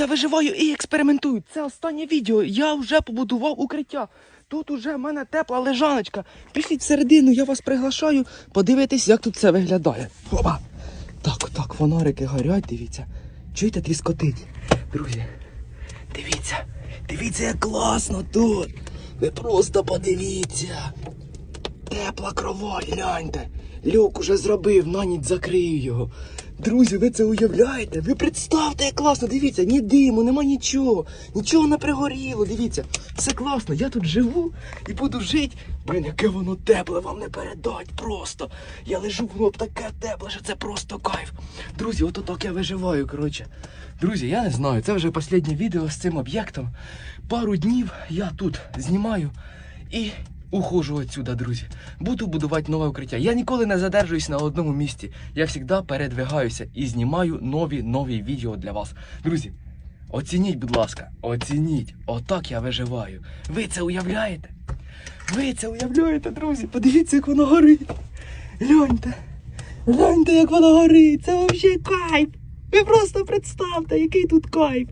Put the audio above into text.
я виживаю і експериментую. Це останнє відео. Я вже побудував укриття. Тут уже в мене тепла лежаночка. Пішліть всередину, я вас приглашаю. Подивитись, як тут це виглядає. Опа! Так, так, фонарики горять, дивіться. Чуєте, тріскотить? Друзі, дивіться, дивіться, як класно тут. Ви просто подивіться. Тепла кровать, гляньте. Люк уже зробив, на ніч закрив його. Друзі, ви це уявляєте? Ви представте, як класно, дивіться, ні диму, нема нічого, нічого не пригоріло, дивіться, все класно, я тут живу і буду жити. Блін, яке воно тепле, вам не передать просто. Я лежу, воно таке тепле, що це просто кайф. Друзі, ото так я виживаю, коротше. Друзі, я не знаю, це вже останнє відео з цим об'єктом. Пару днів я тут знімаю і ухожу отсюда, друзі. Буду будувати нове укриття. Я ніколи не задержуюсь на одному місці. Я завжди передвигаюся і знімаю нові нові відео для вас. Друзі, оцініть, будь ласка, оцініть. Отак я виживаю. Ви це уявляєте? Ви це уявляєте, друзі? Подивіться, як воно горить. Гляньте. Гляньте, як воно горить. Це взагалі кайф. Ви просто представте, який тут кайф.